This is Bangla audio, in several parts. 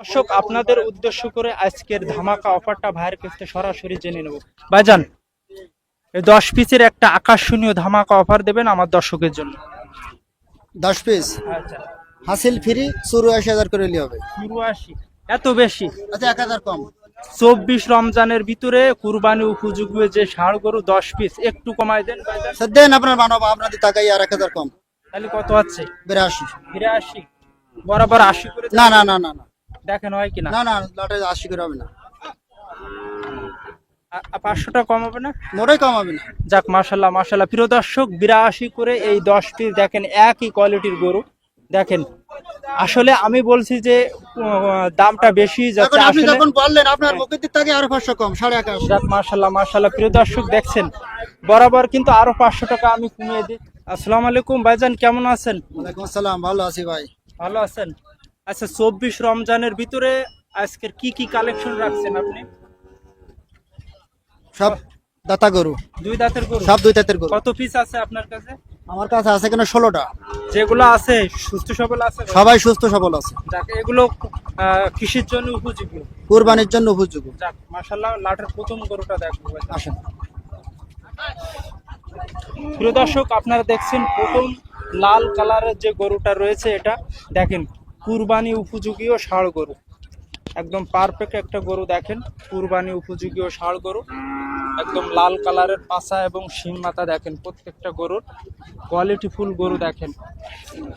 দর্শক আপনাদের উদ্দেশ্য করে আজকের ধামাকা অফারটা ভাইয়ের কাছ থেকে সরাসরি জেনে নেব। ভাইজান এই দশ পিসের একটা আকর্ষণীয় ধামাকা অফার দেবেন আমার দর্শকের জন্য। দশ পিস? আচ্ছা। হাসিল ফ্রি চুরাশি হাজার করে নিলে হবে। চুরাশি এত বেশি? আচ্ছা এক হাজার কম। চব্বিশ রমজানের ভিতরে কুরবানি উপযোগী যে ষাঁড় গরু দশ পিস একটু কমাই দেন ভাইজান। স্যার দেন আপনার মানব আপনাদের টাকাই আর এক হাজার কম। তাহলে কত আছে? বিরাশি। বিরাশি বরাবর আশি করে না না না না না। দেখেন হয় কিনা? না না লটে আশি করে হবে না। আ- আ- পাঁচশো টাকা কম হবে না? মোটেই কম হবে না। যাক প্রিয় দর্শক বিরাশি করে এই দেখেন একই কোয়ালিটির গরু। দেখেন আসলে আমি বলছি যে দামটা বেশি যাচ্ছে আপনি যখন বললেন আপনার থেকে আরও পাঁচশো কম সাড়ে একাশ যাক মাশাল্লাহ মাশাল্লাহ প্রিয় দর্শক দেখছেন বরাবর কিন্তু আরও পাঁচশো টাকা আমি কমিয়ে দিই। আসসালামু আলাইকুম ভাইজান কেমন আছেন? ওয়ালাইকুম আসসালাম ভালো আছি ভাই। ভালো আছেন? আচ্ছা চব্বিশ রমজানের ভিতরে আজকের কি কি কালেকশন রাখছেন আপনি? সব দাতা গরু। দুই দাঁতের গরু? সব দুই দাঁতের গরু। কত পিস আছে আপনার কাছে? আমার কাছে আছে কেন ষোলোটা। যেগুলো আছে সুস্থ সবল আছে? সবাই সুস্থ সবল আছে। যাক এগুলো কৃষির জন্য উপযোগী। কুরবানির জন্য উপযোগী। যাক মাশাল্লাহ লাটের প্রথম গরুটা দেখব। আসেন। প্রিয় দর্শক আপনারা দেখছেন প্রথম লাল কালারের যে গরুটা রয়েছে এটা। দেখেন কুরবানি উপযোগী ও ষাঁড় গরু। একদম পারফেক্ট একটা গরু দেখেন কুরবানি উপযোগী ও ষাঁড় গরু। একদম লাল কালারের পাছা এবং শিং মাথা দেখেন প্রত্যেকটা গরুর কোয়ালিটি ফুল গরু দেখেন।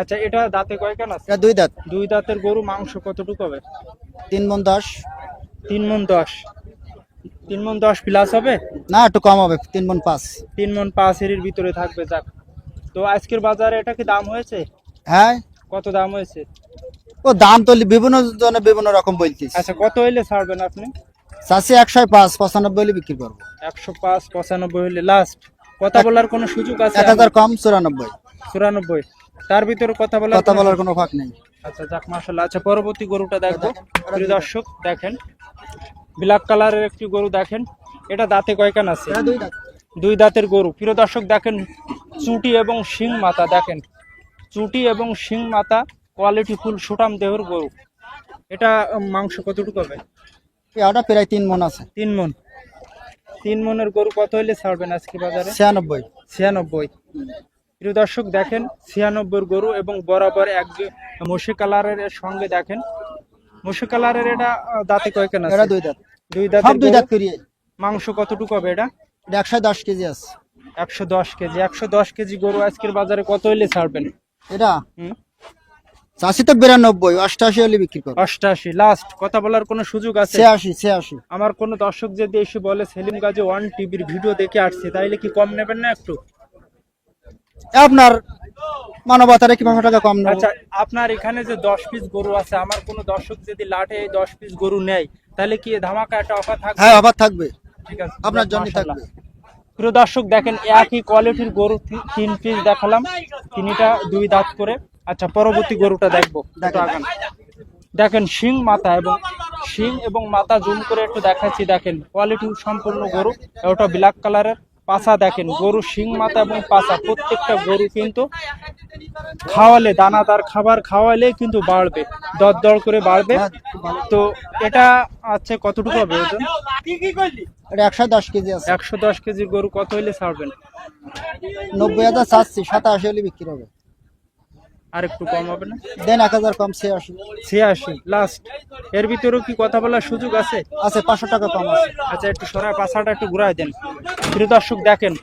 আচ্ছা এটা দাঁতে কয়খান আছে? দুই দাঁত। দুই দাঁতের গরু মাংস কতটুকু হবে? তিন মন দশ। তিন মন দশ। তিন মন দশ প্লাস হবে? না একটু কম হবে তিন মন পাঁচ। তিন মন পাঁচ এর ভিতরে থাকবে যাক। তো আজকের বাজারে এটা কি দাম হয়েছে? হ্যাঁ। কত দাম হয়েছে? ও দাম তো বিভিন্ন জনে বিভিন্ন রকম বলতিস। আচ্ছা কত হইলে ছাড়বেন আপনি? চাষি একশো পাঁচ পঁচানব্বই হলে বিক্রি করব। একশো পাঁচ পঁচানব্বই হইলে লাস্ট কথা বলার কোনো সুযোগ আছে এক হাজার কম চুরানব্বই। চুরানব্বই। তার ভিতরে কথা বলার কথা বলার কোনো ফাঁক নেই। আচ্ছা যাক মাসাল্লাহ আচ্ছা পরবর্তী গরুটা দেখব। প্রিয় দর্শক দেখেন। ব্ল্যাক কালারের একটি গরু দেখেন। এটা দাঁতে কয়কান আছে? দুই দাঁত। দুই দাঁতের গরু। প্রিয় দর্শক দেখেন চুটি এবং শিং মাথা দেখেন। চুটি এবং শিং মাথা কোয়ালিটি ফুল সুটাম দেহর গরু এটা মাংস কতটুকু হবে? ওটা প্রায় তিন মন আছে। তিন মন। তিন মনের গরু কত হইলে ছাড়বেন আজকে বাজারে? ছিয়ানব্বই। ছিয়ানব্বই। প্রিয় দর্শক দেখেন ছিয়ানব্বই গরু এবং বরাবর এক মসি কালারের সঙ্গে দেখেন। মসি কালারের এটা দাঁতে কয়খান এটা আছে দুই দাঁত। দুই সব দুই দাঁত করিয়ে মাংস কতটুকু হবে এটা? এটা একশো দশ কেজি আছে। একশো দশ কেজি। একশো দশ কেজি গরু আজকের বাজারে কত হইলে ছাড়বেন? এটা? হুম? চাষি তো বিরানব্বই অষ্টাশি হলে বিক্রি করব। অষ্টাশি লাস্ট কথা বলার কোনো সুযোগ আছে? ছিয়াশি ছিয়াশি। আমার কোনো দর্শক যদি এসে বলে সেলিম গাজী ওয়ান টিভির ভিডিও দেখে আসছে তাইলে কি কম নেবেন না একটু? আপনার মানবতার কি টাকা কম নেব? আচ্ছা আপনার এখানে যে দশ পিস গরু আছে আমার কোনো দর্শক যদি লাটে এই দশ পিস গরু নেয় তাহলে কি ধামাকা একটা অফার থাকবে? হ্যাঁ আবার থাকবে। ঠিক আছে আপনার জন্য থাকবে। প্রিয় দর্শক দেখেন একই কোয়ালিটির গরু তিন পিস দেখালাম। তিনটা দুই দাঁত করে। আচ্ছা পরবর্তী গরুটা দেখব। আগান। দেখেন শিং মাথা এবং শিং এবং মাথা জুম করে একটু দেখাচ্ছি। দেখেন কোয়ালিটি সম্পূর্ণ গরু। ওটা ব্ল্যাক কালারের পাছা দেখেন গরু শিং মাথা এবং পাছা। প্রত্যেকটা গরু কিন্তু খাওয়ালে দানাদার খাবার খাওয়ালে কিন্তু বাড়বে। দর দর করে বাড়বে। তো এটা আচ্ছা কতটুকু হবে ওজন? এটা একশো দশ কেজি আছে। একশো দশ কেজির গরু কত হইলে ছাড়বেন? নব্বই হাজার চাচ্ছি সাতাশি হলে বিক্রি হবে। আর একটু কম হবে না? দেন এক হাজার কম ছিয়াশি। ছিয়াশি লাস্ট এর ভিতরেও কি কথা বলার সুযোগ আছে? আছে পাঁচশো টাকা কম আছে। আচ্ছা একটু সরায় টাকা একটু ঘুরাই দেন। প্রিয় দর্শক দেখেন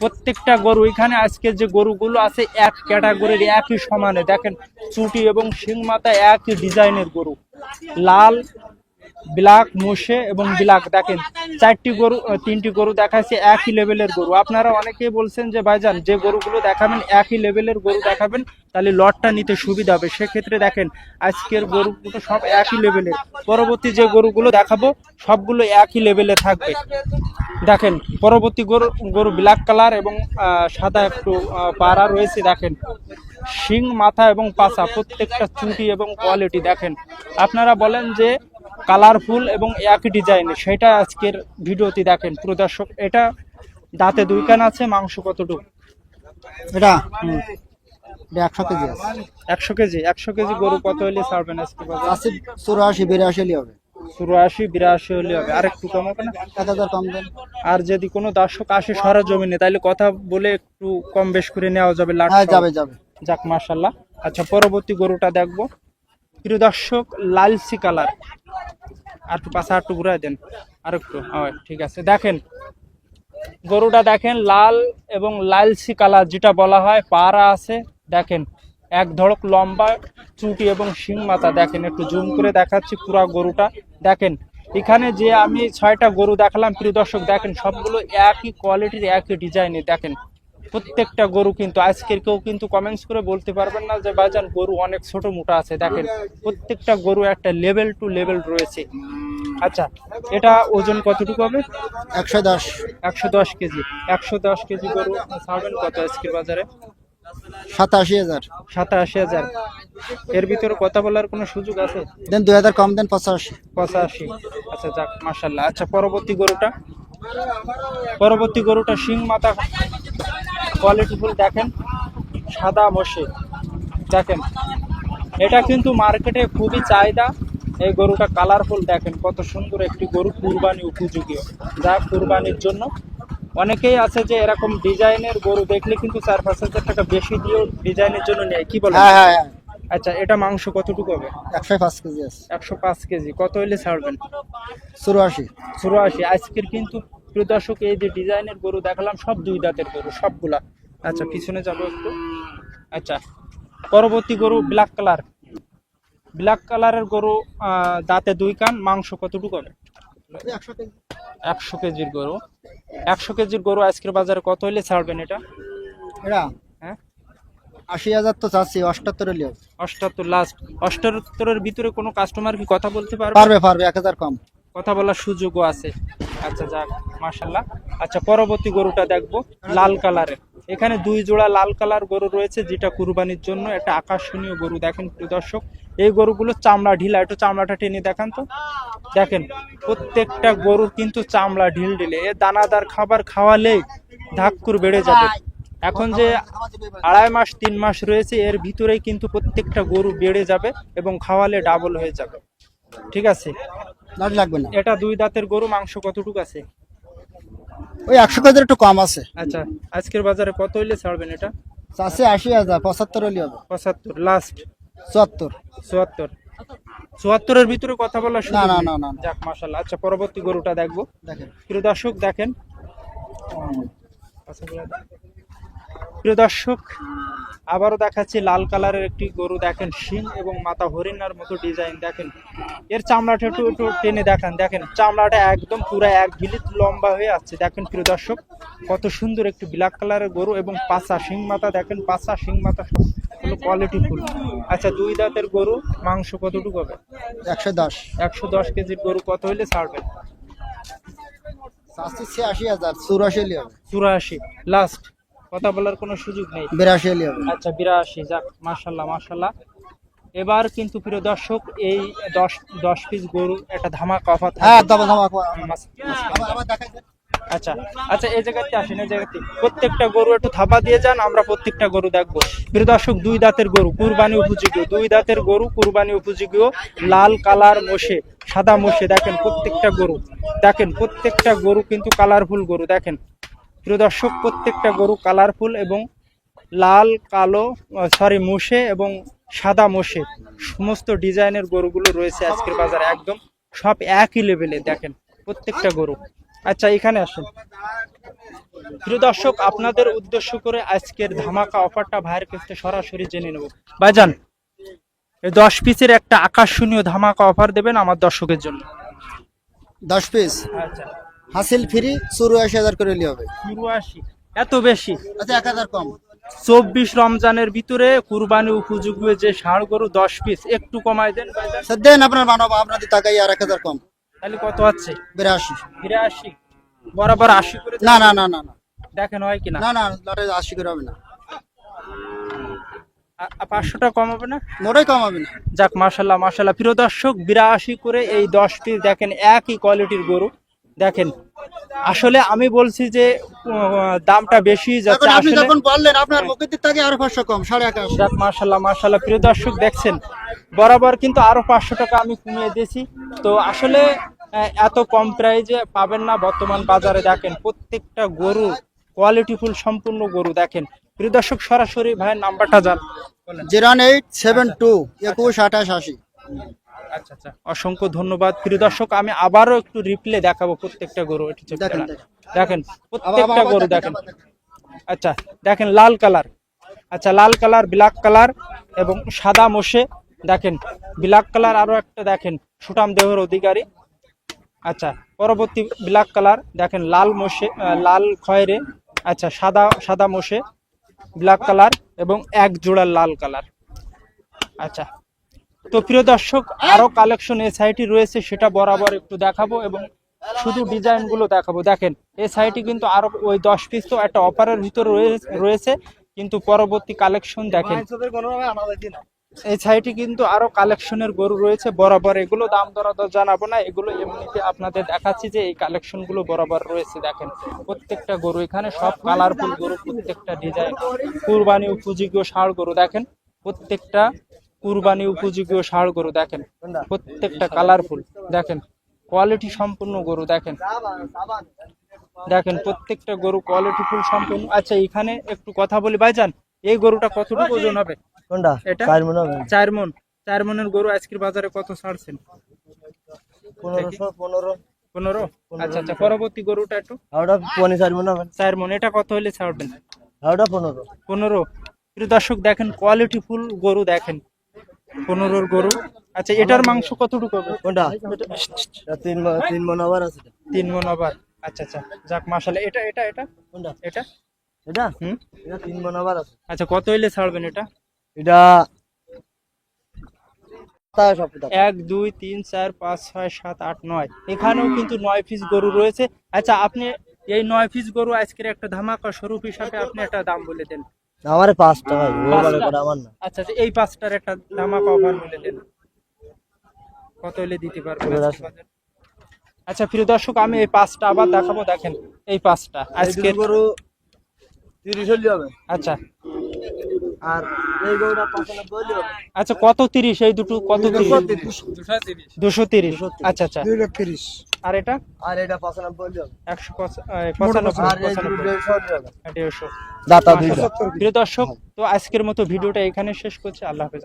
প্রত্যেকটা গরু এখানে আজকে যে গরুগুলো আছে এক ক্যাটাগরির একই সমানে। দেখেন চুটি এবং সিং মাথা একই ডিজাইনের গরু। লাল ব্ল্যাক, মোষে এবং ব্ল্যাক। দেখেন, চারটি গরু তিনটি গরু দেখাচ্ছে একই লেভেলের গরু। আপনারা অনেকেই বলছেন যে, ভাইজান, যে গরুগুলো দেখাবেন, একই লেভেলের গরু দেখাবেন, তাহলে লটটা নিতে সুবিধা হবে। সেক্ষেত্রে দেখেন, আজকের গরুগুলো সব একই লেভেলের। পরবর্তী যে গরুগুলো দেখাবো, সবগুলো একই লেভেলে থাকবে। দেখেন, পরবর্তী গরু গরু ব্ল্যাক কালার এবং সাদা একটু পাড়া রয়েছে, দেখেন। শিং, মাথা এবং পাছা, প্রত্যেকটা চুটি এবং কোয়ালিটি, দেখেন। আপনারা বলেন যে কালারফুল এবং একই ডিজাইন। সেটা আজকের ভিডিওতে দেখেন পুরো দর্শক এটা দাঁতে দুই কান আছে মাংস কতটুকু? এটা একশো কেজি আছে। একশো কেজি? একশো কেজি গরু কত হলে ছাড়বেন আজকে আশি চুরাশি বিরাশি হলে হবে। চুরাশি বিরাশি হলে হবে। আর একটু কম হবে না? এক হাজার কম দেন। আর যদি কোনো দর্শক আসে সরা জমিনে তাহলে কথা বলে একটু কম বেশ করে নেওয়া যাবে হ্যাঁ। যাবে যাবে। যাক মাশাল্লাহ আচ্ছা পরবর্তী গরুটা দেখব। প্রিয় দর্শক লালসি কালার। আর একটু পাশে একটু ঘুরাই দেন। আর একটু হয় ঠিক আছে। দেখেন, গরুটা দেখেন, লাল এবং লালসি কালার যেটা বলা হয়, পাড়া আছে। দেখেন, এক ধড়ক লম্বা, চুটি এবং শিং মাথা। দেখেন, একটু জুম করে দেখাচ্ছি পুরা গরুটা। দেখেন, এখানে যে আমি ছয়টা গরু দেখালাম, প্রিয় দর্শক, দেখেন, সবগুলো একই কোয়ালিটির একই ডিজাইনে দেখেন প্রত্যেকটা গরু কিন্তু আজকের কেউ কিন্তু কমেন্টস করে বলতে পারবেন না যে বাজান গরু অনেক ছোট মোটা আছে। দেখেন প্রত্যেকটা গরু একটা লেভেল টু লেভেল রয়েছে। আচ্ছা এটা ওজন কতটুকু হবে? একশো দশ। একশো দশ কেজি। একশো দশ কেজি গরু ছাড়বেন কত আজকের বাজারে? সাতাশি হাজার। সাতাশি হাজার। এর ভিতরে কথা বলার কোনো সুযোগ আছে? দেন দুই হাজার কম দেন পঁচাশি। পঁচাশি। আচ্ছা যাক মাসাল্লাহ আচ্ছা পরবর্তী গরুটা? পরবর্তী গরুটা শিং মাথা কোয়ালিটিফুল দেখেন সাদা মশে দেখেন। এটা কিন্তু মার্কেটে খুবই চাহিদা। এই গরুটা কালারফুল দেখেন কত সুন্দর একটি গরু কুরবানি উপযোগী। যা কুরবানির জন্য। অনেকেই আছে যে এরকম ডিজাইনের গরু দেখলে কিন্তু চার পাঁচ হাজার টাকা বেশি দিয়েও ডিজাইনের জন্য নেয়। কি বলে হ্যাঁ হ্যাঁ হ্যাঁ। আচ্ছা এটা মাংস কতটুকু হবে? একশো পাঁচ কেজি আছে। একশো পাঁচ কেজি। কত হইলে ছাড়বেন? চুরাশি। চুরাশি। আজকের কিন্তু প্রিয় দর্শক এই যে ডিজাইনের গরু দেখালাম সব দুই দাঁতের গরু সবগুলা। আচ্ছা পিছনে যাব একটু। আচ্ছা পরবর্তী গরু ব্ল্যাক কালার ব্ল্যাক কালারের গরু দাঁতে দুই কান মাংস কতটুকু হবে একশো কেজি। একশো কেজির গরু। একশো কেজির গরু আজকের বাজারে কত হইলে ছাড়বেন এটা? হ্যাঁ? আশি হাজার তো চাচ্ছি অষ্টাত্তর হলে অষ্টাত্তর লাস্ট অষ্টাত্তরের ভিতরে কোনো কাস্টমার কি কথা বলতে পারবে? পারবে পারবে এক হাজার কম। কথা বলার সুযোগও আছে। আচ্ছা যাক মাশাল্লাহ আচ্ছা পরবর্তী গরুটা দেখব, লাল কালারের। এখানে দুই জোড়া লাল কালার গরু রয়েছে, যেটা কুরবানির জন্য একটা আকর্ষণীয় গরু। দেখেন, প্রিয় দর্শক, এই গরুগুলো চামড়া ঢিলা, একটু চামড়াটা টেনে দেখান তো। দেখেন, প্রত্যেকটা গরুর কিন্তু চামড়া ঢিল ঢিলে, এ দানাদার খাবার খাওয়ালেই ধাক্কুর বেড়ে যাবে। এখন যে আড়াই মাস, তিন মাস রয়েছে, এর ভিতরেই কিন্তু প্রত্যেকটা গরু বেড়ে যাবে এবং খাওয়ালে ডাবল হয়ে যাবে। ঠিক আছে? লাড়ি লাগবে না। এটা দুই দাঁতের গরু মাংস কতটুকু আছে? ওই একশো কেজির একটু কম আছে। আচ্ছা আজকের বাজারে কত হইলে ছাড়বেন এটা? চাষে আশি হাজার পঁচাত্তর হলে হবে। পঁচাত্তর লাস্ট চুয়াত্তর। চুয়াত্তর। চুয়াত্তরের ভিতরে কথা বলার না না না না। যাক মাশাল্লাহ আচ্ছা পরবর্তী গরুটা দেখব। দেখেন। প্রিয় দর্শক দেখেন। প্রিয় দর্শক আবারও দেখাচ্ছি লাল কালারের একটি গরু দেখেন শিং এবং মাথা হরিণার মতো ডিজাইন দেখেন। এর চামড়াটা একটু একটু টেনে দেখান দেখেন। চামড়াটা একদম পুরো এক গিলিত লম্বা হয়ে আছে দেখেন প্রিয় দর্শক। কত সুন্দর একটি ব্ল্যাক কালারের গরু এবং পাছা শিং মাথা দেখেন পাছা শিং মাথা হলো কোয়ালিটি ফুল আচ্ছা দুই দাঁতের গরু মাংস কতটুকু হবে? একশো দশ। একশো দশ কেজির গরু কত হইলে ছাড়বেন? ছিয়াশি হাজার চুরাশি চুরাশি। লাস্ট কথা বলার কোনো সুযোগ নেই। বিরাশি আচ্ছা বিরাশি যাক মার্শাল্লাহ মার্শাল্লাহ এবার কিন্তু প্রিয় দর্শক এই দশ দশ পিস গরু একটা ধামাকা অফার হ্যাঁ। আচ্ছা আচ্ছা এই জায়গাতে আসেন এই জায়গাতে। প্রত্যেকটা গরু একটু থাপা দিয়ে যান আমরা প্রত্যেকটা গরু দেখব। প্রিয় দর্শক দুই দাঁতের গরু কুরবানি উপযোগী। দুই দাঁতের গরু কুরবানি উপযোগী লাল কালার মোষে সাদা মোষে দেখেন প্রত্যেকটা গরু। দেখেন প্রত্যেকটা গরু কিন্তু কালারফুল গরু দেখেন। প্রিয় দর্শক প্রত্যেকটা গরু কালারফুল এবং লাল কালো সরি মোষে এবং সাদা মোষে সমস্ত ডিজাইনের গরুগুলো রয়েছে আজকের বাজারে একদম সব একই লেভেলে দেখেন প্রত্যেকটা গরু। আচ্ছা এখানে আসুন। প্রিয় দর্শক আপনাদের উদ্দেশ্য করে আজকের ধামাকা অফারটা ভাইয়ের কাছে সরাসরি জেনে নেব। ভাইজান এই দশ পিসের একটা আকর্ষণীয় ধামাকা অফার দেবেন আমার দর্শকের জন্য। দশ পিস? আচ্ছা। হাসিল ফ্রি চুরাশি হাজার করে হবে। চুরাশি এত বেশি? আচ্ছা এক হাজার কম। চব্বিশ রমজানের ভিতরে কুরবানি উপযোগী যে ষাঁড় গরু দশ পিস একটু কমাই দেন স্যার দেন আপনার মানব আপনাদের টাকাই আর এক হাজার কম। তাহলে কত আছে? বিরাশি। বিরাশি? বরাবর আশি করে না না না না না। দেখেন হয় কিনা? না না লড়ে আশি করে হবে না। পাঁচশোটা কম হবে না? মোটেই কম হবে না। যাক মাশাল্লাহ মাশাল্লাহ প্রিয় দর্শক বিরাশি করে এই দশ পিস দেখেন একই কোয়ালিটির গরু। দেখেন আসলে আমি বলছি যে দামটা বেশি যাচ্ছে আপনি যখন বললেন আপনার থেকে আরও পাঁচশো কম সাড়ে একাশ যাক মার্শাল্লাহ মার্শাল্লাহ প্রিয় দর্শক দেখছেন বরাবর কিন্তু আরও পাঁচশো টাকা আমি কমিয়ে দিয়েছি। তো আসলে এত কম প্রাইজে পাবেন না বর্তমান বাজারে দেখেন প্রত্যেকটা গরু কোয়ালিটিফুল সম্পূর্ণ গরু দেখেন। প্রিয় দর্শক সরাসরি ভাইয়ের নাম্বারটা জান। জিরো এইট সেভেন টু একুশ আঠাশ আশি। আচ্ছা আচ্ছা। অসংখ্য ধন্যবাদ। প্রিয় দর্শক আমি আবারও একটু রিপ্লে দেখাবো প্রত্যেকটা গরু দেখেন, প্রত্যেকটা গরু দেখেন। আচ্ছা দেখেন লাল কালার। আচ্ছা লাল কালার ব্ল্যাক কালার এবং সাদা মোষে। দেখেন ব্ল্যাক কালার আরও একটা দেখেন সুটাম দেহর অধিকারী। আচ্ছা পরবর্তী ব্ল্যাক কালার দেখেন লাল মোষে লাল খয়েরে। আচ্ছা সাদা সাদা মোষে ব্ল্যাক কালার এবং এক জোড়া লাল কালার। আচ্ছা তো প্রিয় দর্শক আরও কালেকশন এই সাইটে রয়েছে, সেটা বরাবর একটু দেখাবো এবং শুধু ডিজাইনগুলো দেখাবো। দেখেন, এই সাইটে কিন্তু আরও ওই দশ পিস তো একটা অপারের ভিতর রয়ে- রয়েছে, কিন্তু পরবর্তী কালেকশন দেখেন। এই সাইটে কিন্তু আরও কালেকশনের গরু রয়েছে, বরাবর এগুলো, দাম দরাদর জানাব না, এগুলো এমনিতে আপনাদের দেখাচ্ছি যে এই কালেকশনগুলো বরাবর রয়েছে। দেখেন, প্রত্যেকটা গরু এখানে, সব কালারফুল গরু, প্রত্যেকটা ডিজাইন কুরবানি, উপযোগী ষাড় গরু। দেখেন, প্রত্যেকটা কুরবানি উপযোগী ষাড় গরু দেখেন। প্রত্যেকটা কালারফুল দেখেন। কোয়ালিটি সম্পূর্ণ গরু দেখেন। দেখেন প্রত্যেকটা গরু কোয়ালিটি ফুল সম্পূর্ণ। আচ্ছা এখানে একটু কথা বলি ভাইজান এই গরুটা কতটুকু ওজন হবে? কোনটা? এটা? চার মনে হবে। চার মন। চার মনের গরু আজকের বাজারে কত ছাড়ছেন? পনেরোশো পনেরো। পনেরো? আচ্ছা আচ্ছা পরবর্তী গরুটা একটু। ওটা পনেরো চার মনে হবে। চার মন। এটা কত হলে ছাড়বেন? ওটা পনেরো। পনেরো। দর্শক দেখেন কোয়ালিটি ফুল গরু দেখেন। পনেরোর গরু। আচ্ছা এটার মাংস কতটুকু হবে? কোনটা? তিন তিন মনে আবার আছে তিন মন আবার। আচ্ছা আচ্ছা যাক মাসালে এটা এটা এটা? কোনটা? এটা? এটা? হুম? এটা তিন মনে আবার আছে। আচ্ছা কত হইলে ছাড়বেন এটা? এটা এক দুই তিন চার পাঁচ ছয় সাত আট নয়। এখানেও কিন্তু নয় পিস গরু রয়েছে। আচ্ছা আপনি এই নয় পিস গরু আজকের একটা ধামাকা স্বরূপ হিসাবে আপনি একটা দাম বলে দেন। আমার পাঁচ টাকা ও বলে করে আমার না। আচ্ছা আচ্ছা, এই পাঁচটার একটা ধামাকা অফার বলে দেন। কত হলে দিতে পারবেন? আচ্ছা প্রিয় দর্শক আমি এই পাঁচটা আবার দেখাবো দেখেন এই পাঁচটা। আজকের এই গরু তিরিশ হলি হবে। আচ্ছা। আর এই গরুটা পঁচানব্বই হলি হবে। আচ্ছা কত তিরিশ? এই দুটো কত তিরিশ? দুশো তিরিশ। আচ্ছা আচ্ছা। এটা আর এটা? আর দেড়শো দাতা দর্শক তো আজকের মতো ভিডিওটা এখানে শেষ করছি। আল্লাহ হাফেজ।